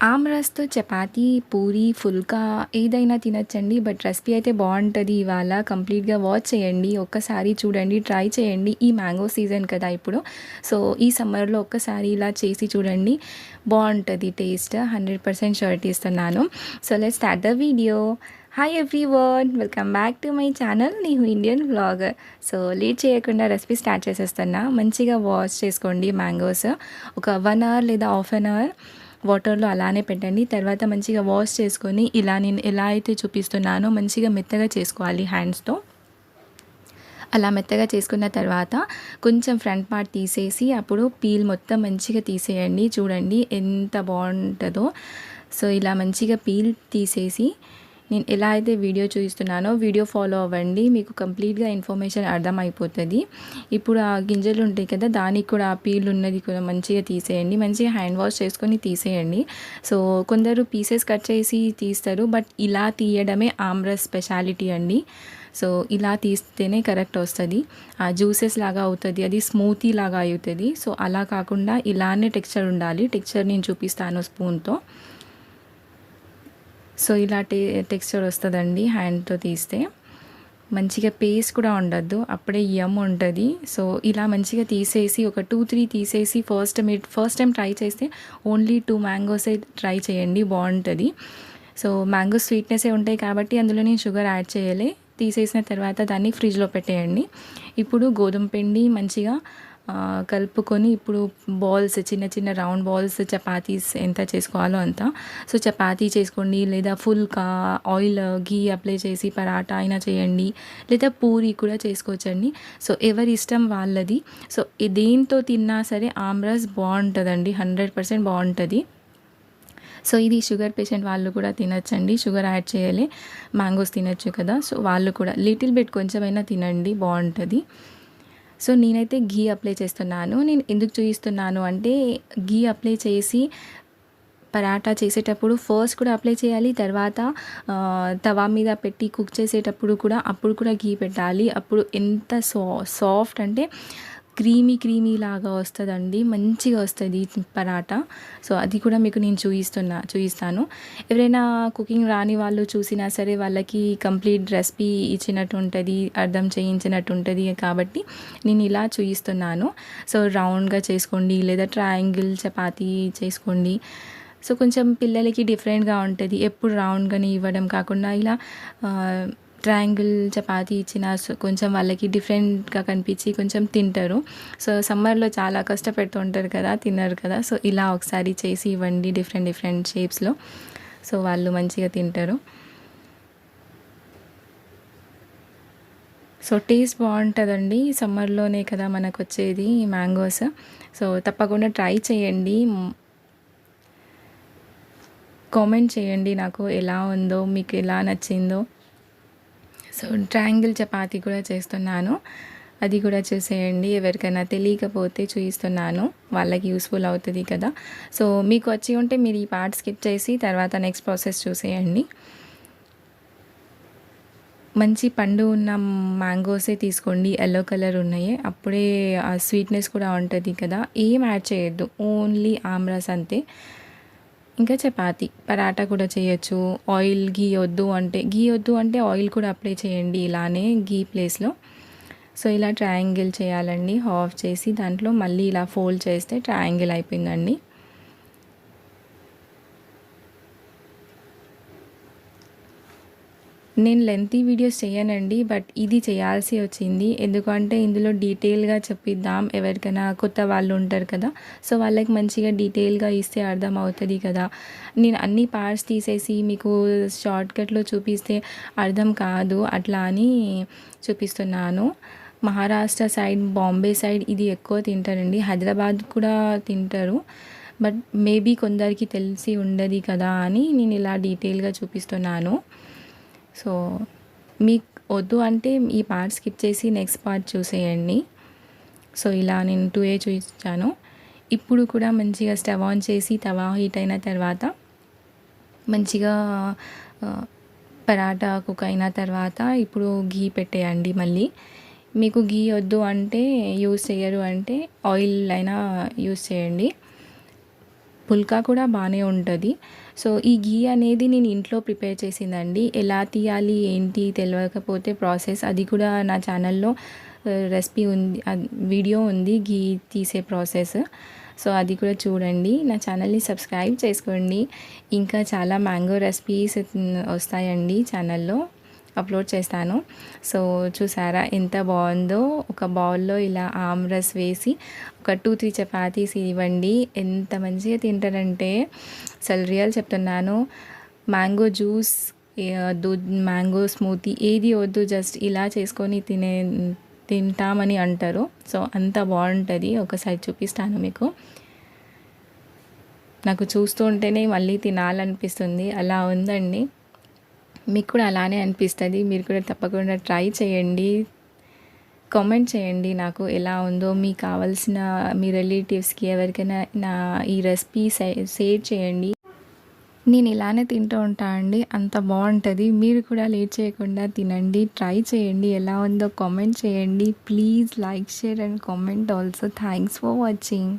ఆమ్రస్‌తో చపాతీ, పూరి, ఫుల్కా ఏదైనా తినచ్చండి but recipe అయితే బాగుంటుంది ఇవాళ. కంప్లీట్‌గా వాచ్ చేయండి. ఒక్కసారి చూడండి. ట్రై చేయండి. ఈ మ్యాంగో సీజన్ కదా ఇప్పుడు. సో, ఈ సమ్మర్‌లో ఒక్కసారి ఇలా చేసి చూడండి. బాగుంటుంది టేస్ట్. హండ్రెడ్ పర్సెంట్ షర్ట్ ఇస్తున్నాను. So, let start the video. Hi everyone! Welcome back to my channel నీవు ఇండియన్ వ్లాగర్. సో, లేట్ చేయకుండా రెసిపీ స్టార్ట్ చేసేస్తున్నా. మంచిగా వాష్ చేసుకోండి మ్యాంగోస్. ఒక వన్ అవర్ లేదా హాఫ్ అన్ అవర్ వాటర్‌లో అలానే పెట్టండి. తర్వాత మంచిగా వాష్ చేసుకొని ఇలా నేను ఎలా అయితే చూపిస్తున్నానో మంచిగా మెత్తగా చేసుకోవాలి హ్యాండ్స్‌తో. అలా మెత్తగా చేసుకున్న తర్వాత కొంచెం ఫ్రంట్ పార్ట్ తీసేసి అప్పుడు పీల్ మొత్తం మంచిగా తీసేయండి. చూడండి ఎంత బాగుంటుందో సో, ఇలా మంచిగా పీల్ తీసేసి నేను ఎలా అయితే వీడియో చూపిస్తున్నానో వీడియో ఫాలో అవ్వండి. మీకు కంప్లీట్‌గా ఇన్ఫర్మేషన్ అర్థమైపోతుంది ఇప్పుడు ఆ గింజలు ఉంటాయి కదా! దానికి కూడా ఆ పీల్ ఉన్నది కూడా మంచిగా తీసేయండి. మంచిగా హ్యాండ్ వాష్ చేసుకొని తీసేయండి. సో, కొందరు పీసెస్ కట్ చేసి తీస్తారు. బట్ ఇలా తీయడమే ఆమ్రస్ స్పెషాలిటీ అండి. సో, ఇలా తీస్తేనే కరెక్ట్ వస్తుంది ఆ జ్యూసెస్ లాగా అవుతుంది అది స్మూతీ లాగా అవుతుంది సో, అలా కాకుండా ఇలానే టెక్స్చర్ ఉండాలి. టెక్స్చర్ నేను చూపిస్తాను స్పూన్‌తో. సో, ఇలా టే టెక్స్చర్ వస్తుందండి హ్యాండ్‌తో తీస్తే. మంచిగా పేస్ట్ కూడా ఉండద్దు. అప్పుడే యమ్ ఉంటుంది సో, ఇలా మంచిగా తీసేసి ఒక 2, 3 తీసేసి ఫస్ట్ మీరు ఫస్ట్ టైం ట్రై చేస్తే ఓన్లీ టూ మ్యాంగోసే ట్రై చేయండి బాగుంటుంది సో, మ్యాంగో స్వీట్నెసే ఉంటాయి కాబట్టి అందులో నేను షుగర్ యాడ్ చేయలే. తీసేసిన తర్వాత దాన్ని ఫ్రిడ్జ్‌లో పెట్టేయండి. ఇప్పుడు గోధుమ పిండి మంచిగా కలుపుకొని ఇప్పుడు బాల్స్ చిన్న చిన్న రౌండ్ బాల్స్ చపాతీస్ ఎంత చేసుకోవాలో అంత. సో, చపాతీ చేసుకోండి లేదా ఫుల్కా, ఆయిల్, ఘీ అప్లై చేసి పరాటా అయినా చేయండి. లేదా పూరి కూడా చేసుకోవచ్చండి. సో, ఎవరి ఇష్టం వాళ్ళది. సో, దేంతో తిన్నా సరే ఆమ్రస్ బాగుంటుందండి హండ్రెడ్ పర్సెంట్ బాగుంటుంది సో, ఇది షుగర్ పేషెంట్ వాళ్ళు కూడా తినచ్చండి షుగర్ యాడ్ చేయాలి మ్యాంగోస్ తినచ్చు కదా! సో, వాళ్ళు కూడా లిటిల్ బిట్ కొంచెమైనా తినండి బాగుంటుంది సో, నేనైతే ఘీ అప్లై చేస్తున్నాను. నేను ఎందుకు చూపిస్తున్నాను అంటే ఘీ అప్లై చేసి పరాటా చేసేటప్పుడు ఫస్ట్ కూడా అప్లై చేయాలి. తర్వాత తవా మీద పెట్టి కుక్ చేసేటప్పుడు కూడా అప్పుడు కూడా ఘీ పెట్టాలి. అప్పుడు ఎంత సా సాఫ్ట్ అంటే క్రీమీ క్రీమీ లాగా వస్తుందండి మంచిగా వస్తుంది పరాటా. సో, అది కూడా మీకు నేను చూపిస్తున్నా చూపిస్తాను ఎవరైనా కుకింగ్ రాని వాళ్ళు చూసినా సరే వాళ్ళకి కంప్లీట్ రెసిపీ ఇచ్చినట్టు ఉంటుంది అర్థం చేయించినట్టు ఉంటుంది కాబట్టి నేను ఇలా చూపిస్తున్నాను సో, రౌండ్‌గా చేసుకోండి లేదా ట్రయాంగిల్ చపాతీ చేసుకోండి. సో, కొంచెం పిల్లలకి డిఫరెంట్‌గా ఉంటుంది ఎప్పుడు రౌండ్‌గానే ఇవ్వడం కాకుండా ఇలా ట్రయాంగిల్ చపాతి ఇచ్చిన సో, కొంచెం వాళ్ళకి డిఫరెంట్‌గా కనిపించి కొంచెం తింటారు. సో, సమ్మర్‌లో చాలా కష్టపెడుతూ ఉంటారు కదా! తినరు కదా! సో, ఇలా ఒకసారి చేసి ఇవ్వండి డిఫరెంట్ డిఫరెంట్ షేప్స్‌లో. సో, వాళ్ళు మంచిగా తింటారు. సో, టేస్ట్ బాగుంటుందండి సమ్మర్‌లోనే కదా మనకొచ్చేది మ్యాంగోస్. సో, తప్పకుండా ట్రై చేయండి. కామెంట్ చేయండి నాకు ఎలా ఉందో, మీకు ఎలా నచ్చిందో. సో, ట్రయాంగిల్ చపాతీ కూడా చేస్తున్నాను. అది కూడా చూసేయండి. ఎవరికైనా తెలియకపోతే చూయిస్తున్నాను. వాళ్ళకి యూస్ఫుల్ అవుతుంది కదా! సో, మీకు వచ్చి ఉంటే మీరు ఈ పార్ట్ స్కిప్ చేసి తర్వాత నెక్స్ట్ ప్రాసెస్ చూసేయండి. మంచి పండు ఉన్న మ్యాంగోసే తీసుకోండి. ఎల్లో కలర్ ఉన్నాయి అప్పుడే ఆ స్వీట్‌నెస్ కూడా ఉంటుంది కదా! ఏం యాడ్ చేయొద్దు. ఓన్లీ ఆమ్రాస్ అంతే. ఇంకా చపాతి పరాటా కూడా చేయొచ్చు. ఆయిల్, ఘీ వద్దు అంటే ఘీ వద్దు అంటే ఆయిల్ కూడా అప్లై చేయండి ఇలానే ఘీ ప్లేస్‌లో. సో, ఇలా ట్రయాంగిల్ చేయాలండి. హాఫ్ చేసి దాంట్లో మళ్ళీ ఇలా ఫోల్డ్ చేస్తే ట్రయాంగిల్ అయిపోయిందండి. నేను లెంతీ వీడియోస్ చేయనండి. బట్ ఇది చేయాల్సి వచ్చింది. ఎందుకంటే ఇందులో డీటెయిల్‌గా చెప్పిద్దాం. ఎవరికైనా కొత్త వాళ్ళు ఉంటారు కదా! సో, వాళ్ళకి మంచిగా డీటెయిల్‌గా ఇస్తే అర్థం అవుతుంది కదా! నేను అన్ని పార్ట్స్ తీసేసి మీకు షార్ట్‌కట్‌లో చూపిస్తే అర్థం కాదు. అట్లా అని చూపిస్తున్నాను. మహారాష్ట్ర సైడ్, బాంబే సైడ్ ఇది ఎక్కువ తింటారండి. హైదరాబాద్ కూడా తింటారు. బట్ మేబీ కొందరికి తెలిసి ఉండదు కదా! అని నేను ఇలా డీటెయిల్‌గా చూపిస్తున్నాను. సో, మీకు వద్దు అంటే ఈ పార్ట్ స్కిప్ చేసి నెక్స్ట్ పార్ట్ చూసేయండి. సో, ఇలా నేను టూ ఏ చూపించాను ఇప్పుడు కూడా మంచిగా స్టవ్ ఆన్ చేసి తవా హీట్ అయిన తర్వాత మంచిగా పరాటా కుక్ అయిన తర్వాత ఇప్పుడు ఘీ పెట్టేయండి మళ్ళీ. మీకు ఘీ వద్దు అంటే యూస్ చేయరు అంటే ఆయిల్ అయినా యూజ్ చేయండి. పుల్కా కూడా బాగానే ఉంటుంది. సో ఈ ఘీ అనేది నేను ఇంట్లో ప్రిపేర్ చేసిందండి. ఎలా తీయాలి ఏంటి తెలియకపోతే ప్రాసెస్. అది కూడా నా ఛానల్లో రెసిపీ ఉంది వీడియో ఉంది ఘీ తీసే ప్రాసెస్. సో అది కూడా చూడండి. నా ఛానల్ని సబ్స్క్రైబ్ చేసుకోండి. ఇంకా చాలా మ్యాంగో రెసిపీస్ వస్తాయండి ఛానల్లో. అప్లోడ్ చేస్తాను. సో చూసారా ఎంత బాగుందో. ఒక బౌల్లో ఇలా ఆమ్రస్ వేసి ఒక టూ త్రీ చపాతీస్ ఇవ్వండి. ఎంత మంచిగా తింటారంటే అసలు రియల్ చెప్తున్నాను. మ్యాంగో జ్యూస్ దూద్ మ్యాంగో స్మూతీ ఏది వద్దు జస్ట్ ఇలా చేసుకొని తినే తింటామని అంటారు. సో అంత బాగుంటుంది. ఒకసారి చూపిస్తాను మీకు. నాకు చూస్తూ ఉంటేనే మళ్ళీ తినాలనిపిస్తుంది. అలా ఉందండి. మీకు కూడా అలానే అనిపిస్తుంది. మీరు కూడా తప్పకుండా ట్రై చేయండి. కామెంట్ చేయండి నాకు ఎలా ఉందో. మీకు కావాల్సిన మీ రిలేటివ్స్కి ఎవరికైనా నా ఈ రెసిపీ షేర్ చేయండి. నేను ఇలానే తింటూ ఉంటా అండి. అంత బాగుంటుంది. మీరు కూడా లేట్ చేయకుండా తినండి. ట్రై చేయండి. ఎలా ఉందో కామెంట్ చేయండి. Please like share and comment also. Thanks for watching.